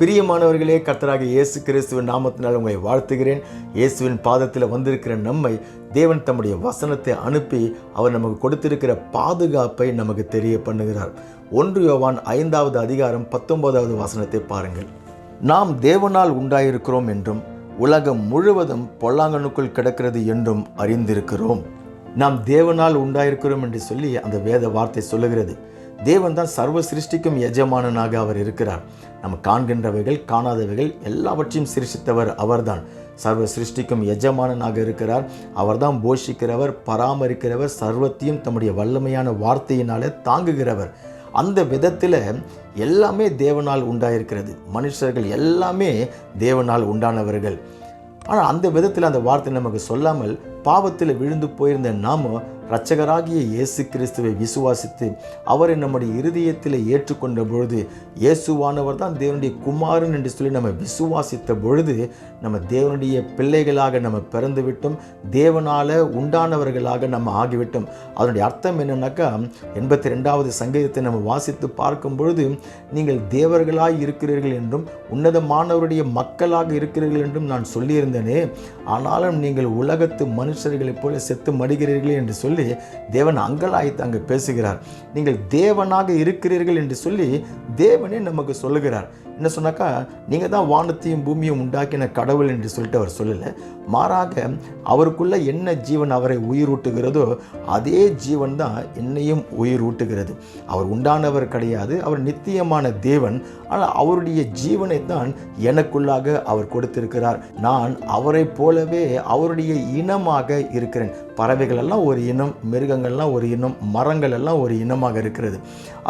பிரியமானவர்களே கர்த்தராக இயேசு கிறிஸ்துவின் நாமத்தினால் உங்களை வாழ்த்துகிறேன். இயேசுவின் பாதத்தில் வந்திருக்கிற நம்மை தேவன் தம்முடைய வசனத்தை அனுப்பி அவர் நமக்கு கொடுத்திருக்கிற பாதுகாப்பை நமக்கு தெரிய பண்ணுகிறார் ஒன்று யோவான் ஐந்தாவது அதிகாரம் பத்தொன்பதாவது வசனத்தை பாருங்கள். நாம் தேவனால் உண்டாயிருக்கிறோம் என்றும் உலகம் முழுவதும் பொல்லாங்கனுக்குள் கிடக்கிறது என்றும் அறிந்திருக்கிறோம். நாம் தேவனால் உண்டாயிருக்கிறோம் என்று சொல்லி அந்த வேத வார்த்தை சொல்லுகிறது. தேவன் தான் சர்வ சிருஷ்டிக்கும் எஜமானனாக அவர் இருக்கிறார். நம்ம காண்கின்றவைகள் காணாதவைகள் எல்லாவற்றையும் சிருஷ்டித்தவர் அவர்தான். சர்வ சிருஷ்டிக்கும் எஜமானனாக இருக்கிறார். அவர்தான் போஷிக்கிறவர் பராமரிக்கிறவர் சர்வத்தையும் தம்முடைய வல்லமையான வார்த்தையினாலே தாங்குகிறவர். அந்த விதத்தில் எல்லாமே தேவனால் உண்டாயிருக்கிறது. மனுஷர்கள் எல்லாமே தேவனால் உண்டானவர்கள். ஆனால் அந்த விதத்தில் அந்த வார்த்தை நமக்கு சொல்லாமல் பாவத்தில் விழுந்து போயிருந்த நாம இரட்சகராகிய இயேசு கிறிஸ்துவை விசுவாசித்து அவரை நம்முடைய இருதயத்தில் ஏற்றுக்கொண்ட பொழுது இயேசுவானவர் தான் தேவனுடைய குமாரன் என்று சொல்லி நம்ம விசுவாசித்த பொழுது நம்ம தேவனுடைய பிள்ளைகளாக நம்ம பிறந்து விட்டோம் தேவனால் உண்டானவர்களாக நம்ம ஆகிவிட்டோம். அதனுடைய அர்த்தம் என்னன்னாக்கா எண்பத்தி ரெண்டாவது சங்கீதத்தை நம்ம வாசித்து பார்க்கும் பொழுது நீங்கள் தேவர்களாய் இருக்கிறீர்கள் என்றும் உன்னதமானவருடைய மக்களாக இருக்கிறீர்கள் என்றும் நான் சொல்லியிருந்தேனே ஆனாலும் நீங்கள் உலகத்து மனுஷர்களைப் போல செத்து மடுகிறீர்களே என்று சொல்லி தேவன் அங்கலாய்த்து அங்கே பேசுகிறார். நீங்கள் தேவனாக இருக்கிறீர்கள் என்று சொல்லி தேவனே நமக்கு சொல்லுகிறார். என்ன சொன்னாக்கா நீங்கள் தான் வானத்தையும் பூமியும் உண்டாக்கின கடவுள் என்று சொல்லிட்டு அவர் சொல்லலை. மாறாக அவருக்குள்ள என்ன ஜீவன் அவரை உயிரூட்டுகிறதோ அதே ஜீவன் தான் என்னையும் உயிரூட்டுகிறது. அவர் உண்டானவர் கிடையாது அவர் நித்தியமான தேவன். ஆனால் அவருடைய ஜீவனை தான் எனக்குள்ளாக அவர் கொடுத்திருக்கிறார். நான் அவரை போலவே அவருடைய இனமாக இருக்கிறேன். பறவைகள் எல்லாம் ஒரு இனம் மிருகங்கள்லாம் ஒரு இனம் மரங்கள் எல்லாம் ஒரு இனமாக இருக்கிறது.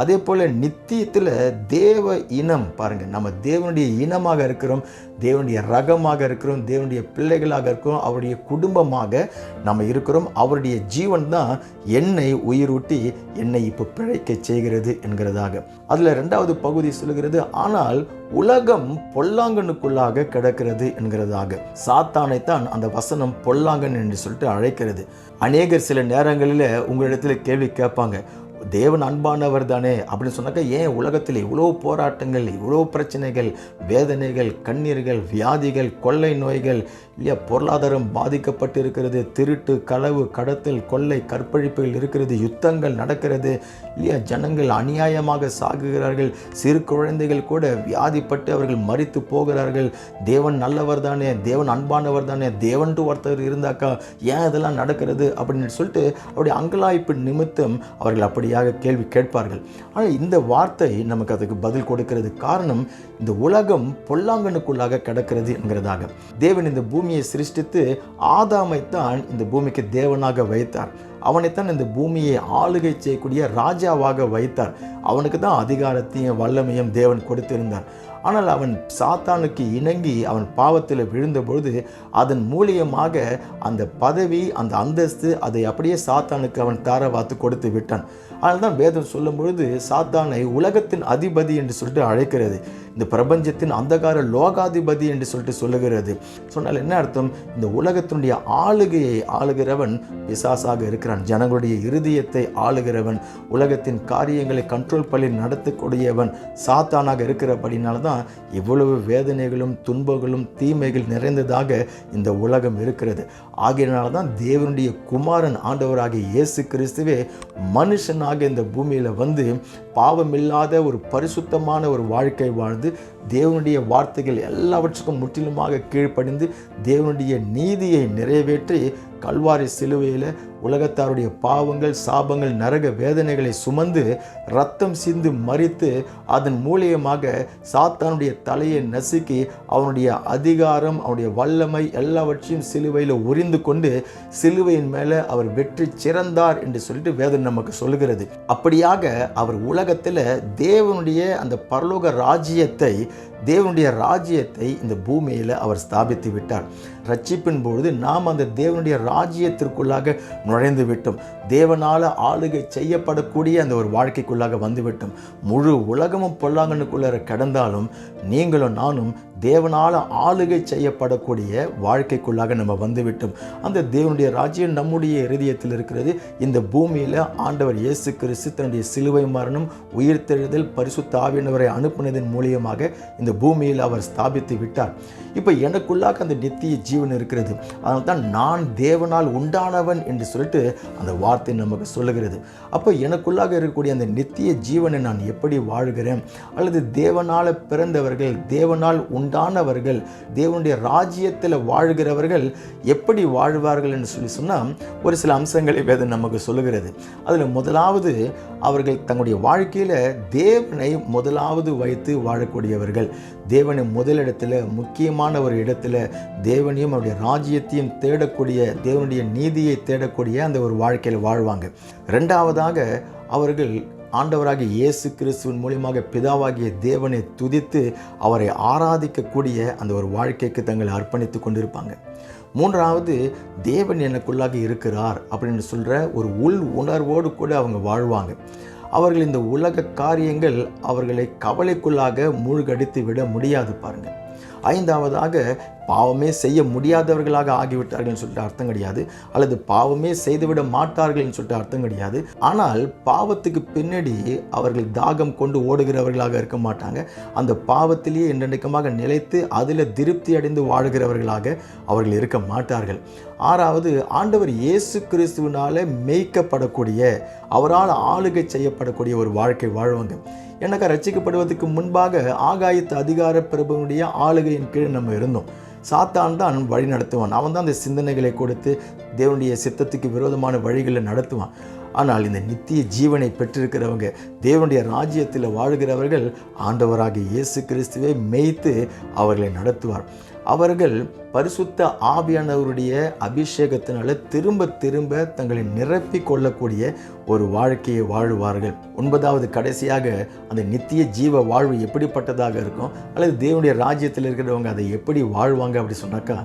அதே போல் நித்தியத்தில் தேவ இனம் பாருங்கள் நம்ம தேவனுடைய இனமாக இருக்கிறோம் தேவனுடைய ரகமாக இருக்கிறோம் தேவனுடைய பிள்ளைகளாக இருக்கிறோம் அவருடைய குடும்பமாக நம்ம இருக்கிறோம் அவருடைய ஜீவன் தான் என்னை உயிரூட்டி என்னை இப்போ பிழைக்க செய்கிறது என்கிறதாக. அதில் ரெண்டாவது பகுதி சொல்லுகிறது ஆனால் உலகம் பொல்லாங்கனுக்குள்ளாக கிடக்கிறது என்கிறதாக. சாத்தானைத்தான் அந்த வசனம் பொல்லாங்கன் என்று சொல்லிட்டு அழைக்கிறது. அநேகர் சில நேரங்களில் உங்களிடத்தில் கேள்வி கேட்பாங்க. தேவன் அன்பானவர் தானே அப்படின்னு சொன்னாக்கா ஏன் உலகத்தில் இவ்வளோ போராட்டங்கள் இவ்வளோ பிரச்சனைகள் வேதனைகள் கண்ணீர்கள் வியாதிகள் கொள்ளை நோய்கள் இல்லையா பொருளாதாரம் பாதிக்கப்பட்டு இருக்கிறது திருட்டு களவு கடத்தல் கொள்ளை கற்பழிப்புகள் இருக்கிறது யுத்தங்கள் நடக்கிறது இல்லையா ஜனங்கள் அநியாயமாக சாகுகிறார்கள் சிறு குழந்தைகள் கூட வியாதிப்பட்டு அவர்கள் மறித்து போகிறார்கள் தேவன் நல்லவர் தானே தேவன் அன்பானவர் தானே தேவன்ட்டு ஒருத்தர் இருந்தாக்கா ஏன் இதெல்லாம் நடக்கிறது அப்படின்னு சொல்லிட்டு அவருடைய அங்கலாய்ப்பு நிமித்தம் அவர்கள் அப்படி அப்படியாக கேள்வி கேட்பார்கள். ஆனால் இந்த வார்த்தை நமக்கு அதுக்கு பதில் கொடுக்கிறது காரணம் இந்த உலகம் பொல்லாங்கனுக்குள்ளாக கிடக்கிறது என்கிறதாக. தேவன் இந்த பூமியை சிருஷ்டித்து ஆதாமைத்தான் இந்த பூமிக்கு தேவனாக வைத்தார். அவனைத்தான் இந்த பூமியை ஆளுகை செய்யக்கூடிய ராஜாவாக வைத்தார். அவனுக்கு தான் அதிகாரத்தையும் வல்லமையும் தேவன் கொடுத்திருந்தார். ஆனால் அவன் சாத்தானுக்கு இணங்கி அவன் பாவத்தில் விழுந்தபொழுது அதன் மூலியமாக அந்த பதவி அந்த அந்தஸ்து அதை அப்படியே சாத்தானுக்கு அவன் தாரவாத்து கொடுத்து விட்டான். அதனால் தான் வேதம் சொல்லும் பொழுது சாத்தானை உலகத்தின் அதிபதி என்று சொல்லிட்டு அழைக்கிறது. இந்த பிரபஞ்சத்தின் அந்தகார லோகாதிபதி என்று சொல்லிட்டு சொல்லுகிறது. சொன்னால் என்ன அர்த்தம்? இந்த உலகத்தினுடைய ஆளுகையை ஆளுகிறவன் பிசாசாக இருக்கிறான். ஜனங்களுடைய இருதயத்தை ஆளுகிறவன் உலகத்தின் காரியங்களை கண்ட்ரோல் பண்ணி நடத்தக்கூடியவன் சாத்தானாக இருக்கிறபடினால தான் இவ்வளவு வேதனைகளும் துன்பங்களும் தீமைகள் நிறைந்ததாக இந்த உலகம் இருக்கிறது. ஆகையினால தான் தேவனுடைய குமாரன் ஆண்டவராகிய இயேசு கிறிஸ்துவே மனுஷனாக இந்த பூமியில் வந்து பாவமில்லாத ஒரு பரிசுத்தமான ஒரு வாழ்க்கை வாழ்ந்து தேவனுடைய வார்த்தைகள் எல்லாவற்றுக்கும் முற்றிலுமாக கீழ்ப்படிந்து தேவனுடைய நீதியை நிறைவேற்றி கல்வாரி சிலுவையில் உலகத்தாருடைய பாவங்கள் சாபங்கள் நரக வேதனைகளை சுமந்து ரத்தம் சிந்து மறித்து அதன் மூலியமாக சாத்தானுடைய தலையை நசுக்கி அவனுடைய அதிகாரம் அவனுடைய வல்லமை எல்லாவற்றையும் சிலுவையில் உறிந்து கொண்டு சிலுவையின் மேலே அவர் வெற்றி சிறந்தார் என்று சொல்லிட்டு வேதம் நமக்கு சொல்லுகிறது. அப்படியாக அவர் உலகத்தில் தேவனுடைய அந்த பரலோக ராஜ்யத்தை தேவனுடைய ராஜ்யத்தை இந்த பூமியில் அவர் ஸ்தாபித்து விட்டார். ரட்சிப்பின் பொழுது நாம் அந்த தேவனுடைய ராஜ்யத்திற்குள்ளாக நுழைந்து விட்டோம். தேவனால் ஆளுகை செய்யப்படக்கூடிய அந்த ஒரு வாழ்க்கைக்குள்ளாக வந்துவிட்டோம் முழு உலகமும் பொல்லாங்கனுக்குள்ளார கடந்தாலும் நீங்களும் நானும் தேவனால் ஆளுகை செய்யப்படக்கூடிய வாழ்க்கைக்குள்ளாக நம்ம வந்துவிட்டோம். அந்த தேவனுடைய ராஜ்யம் நம்முடைய இருதயத்தில் இருக்கிறது. இந்த பூமியில் ஆண்டவர் இயேசு கிறிஸ்து தன்னுடைய சிலுவை மரணம் உயிர்த்தெழுதல் பரிசுத்த ஆவியினவரை அனுப்பினதன் மூலியமாக இந்த பூமியில் அவர் ஸ்தாபித்து விட்டார். இப்போ எனக்குள்ளாக அந்த நித்திய ஜீவன் இருக்கிறது. அதனால் தான் நான் தேவனால் உண்டானவன் என்று சொல்லிட்டு அந்த வார்த்தை நமக்கு சொல்லுகிறது. அப்போ எனக்குள்ளாக இருக்கக்கூடிய அந்த நித்திய ஜீவனை நான் எப்படி வாழ்கிறேன்? அல்லது தேவனால் பிறந்தவர்கள் தேவனால் உண்டானவர்கள் தேவனுடைய ராஜ்யத்தில் வாழ்கிறவர்கள் எப்படி வாழ்வார்கள் என்று சொல்லி சொன்னால் ஒரு சில அம்சங்களை வேதம் நமக்கு சொல்லுகிறது. அதில் முதலாவது அவர்கள் தங்களுடைய வாழ்க்கையில் தேவனை முதலாவது வைத்து வாழக்கூடியவர்கள். தேவனை முதலிடத்தில் முக்கியமான ஒரு இடத்துல தேவனையும் அவருடைய ராஜ்யத்தையும் தேடக்கூடிய தேவனுடைய நீதியை தேடக்கூடிய அந்த ஒரு வாழ்க்கையில் வாழ்வாங்க. ரெண்டாவதாக அவர்கள் ஆண்டவராகிய இயேசு கிறிஸ்துவின் மூலியமாக பிதாவாகிய தேவனை துதித்து அவரை ஆராதிக்கக்கூடிய அந்த ஒரு வாழ்க்கைக்கு தங்களை அர்ப்பணித்து கொண்டிருப்பாங்க. மூன்றாவது தேவன் எனக்குள்ளாக இருக்கிறார் அப்படின்னு சொல்கிற ஒரு உள் உணர்வோடு கூட அவங்க வாழ்வாங்க. அவர்கள் இந்த உலக காரியங்கள் அவர்களை கவலைக்குள்ளாக மூழ்கடித்து விட முடியாது பாருங்கள் ஐந்தாவதாக பாவமே செய்ய முடியாதவர்களாக ஆகிவிட்டார்கள்னு சொல்லிட்டு அர்த்தம் கிடையாது. அல்லது பாவமே செய்துவிட மாட்டார்கள்னு சொல்லிட்டு அர்த்தம் கிடையாது. ஆனால் பாவத்துக்கு பின்னாடி அவர்கள் தாகம் கொண்டு ஓடுகிறவர்களாக இருக்க மாட்டாங்க. அந்த பாவத்திலேயே என்றென்றைக்கமாக நிலைத்து அதில் திருப்தி அடைந்து வாழுகிறவர்களாக அவர்கள் இருக்க மாட்டார்கள். ஆறாவது ஆண்டவர் இயேசு கிறிஸ்துவனால் மேய்க்கப்படக்கூடிய அவரால் ஆளுகை செய்யப்படக்கூடிய ஒரு வாழ்க்கை வாழ்வாங்க. எனக்கு ரசிக்கப்படுவதற்கு முன்பாக ஆகாயத்து அதிகார பிரபுனுடைய ஆளுகையின் கீழ் நம்ம இருந்தோம். சாத்தான் தான் வழி நடத்துவான். அவன் தான் அந்த சிந்தனைகளை கொடுத்து தேவனுடைய சித்தத்துக்கு விரோதமான வழிகளை நடத்துவான். ஆனால் இந்த நித்திய ஜீவனை பெற்றிருக்கிறவங்க தேவனுடைய ராஜ்யத்தில் வாழ்கிறவர்கள் ஆண்டவராகிய இயேசு கிறிஸ்துவை மேய்த்து அவர்களை நடத்துவார். அவர்கள் பரிசுத்த ஆவியானவருடைய அபிஷேகத்தினால திரும்ப திரும்ப தங்களை நிரப்பி கொள்ளக்கூடிய ஒரு வாழ்க்கையை வாழ்வார்கள். ஒன்பதாவது கடைசியாக அந்த நித்திய ஜீவ வாழ்வு எப்படிப்பட்டதாக இருக்கும்? அல்லது தேவனுடைய ராஜ்யத்தில் இருக்கிறவங்க அதை எப்படி வாழ்வாங்க அப்படி சொன்னாக்கா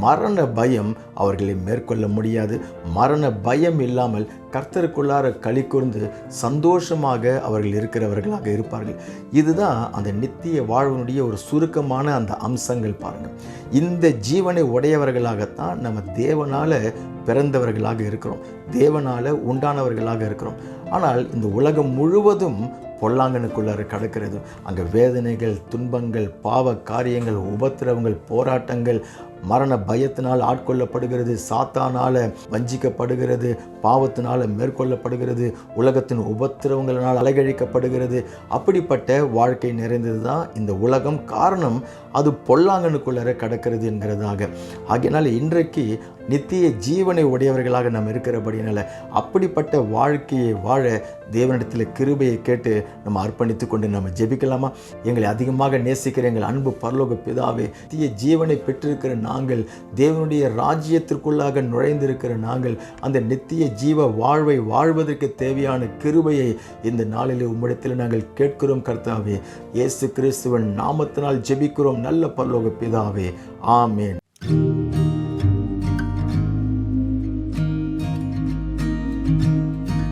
மரண பயம் அவர்களை மேற்கொள்ள முடியாது. மரண பயம் இல்லாமல் கர்த்தருக்குள்ளார களி கூர்ந்து சந்தோஷமாக அவர்கள் இருக்கிறவர்களாக இருப்பார்கள். இதுதான் அந்த நித்திய வாழ்வினுடைய ஒரு சுருக்கமான அந்த அம்சங்கள் பாருங்கள் இந்த ஜீவனை உடையவர்களாகத்தான் நம்ம தேவனால் பிறந்தவர்களாக இருக்கிறோம். தேவனால் உண்டானவர்களாக இருக்கிறோம். ஆனால் இந்த உலகம் முழுவதும் பொல்லாங்கனுக்குள்ளார கடக்கிறது. அங்கே வேதனைகள் துன்பங்கள் பாவ காரியங்கள் உபத்திரவங்கள் போராட்டங்கள் மரண பயத்தினால் ஆட்கொள்ளப்படுகிறது சாத்தானால் வஞ்சிக்கப்படுகிறது பாவத்தினால் மேற்கொள்ளப்படுகிறது உலகத்தின் உபத்திரவங்களினால் அலைகழிக்கப்படுகிறது. அப்படிப்பட்ட வாழ்க்கை நிறைந்தது தான் இந்த உலகம். காரணம் அது பொல்லாங்கனுக்குள்ளார கடக்கிறது என்கிறதாக. ஆகையினால் இன்றைக்கு நித்திய ஜீவனை உடையவர்களாக நாம் இருக்கிறபடினால அப்படிப்பட்ட வாழ்க்கையை வாழ தேவனிடத்தில் கிருபையை கேட்டு நம்ம அர்ப்பணித்து கொண்டு நம்ம ஜெபிக்கலாமா? எங்களை அதிகமாக நேசிக்கிற எங்கள் அன்பு பரலோக பிதாவே நித்திய ஜீவனை பெற்றிருக்கிற நாங்கள் தேவனுடைய ராஜ்யத்திற்குள்ளாக நுழைந்திருக்கிற நாங்கள் அந்த நித்திய ஜீவ வாழ்வை வாழ்வதற்கு தேவையான கிருபையை இந்த நாளில் உம்மிடத்தில் நாங்கள் கேட்கிறோம் கர்த்தாவே. இயேசு கிறிஸ்துவன் நாமத்தினால் ஜெபிக்கிறோம் நல்ல பல்லோக பிதாவே. ஆமேன்.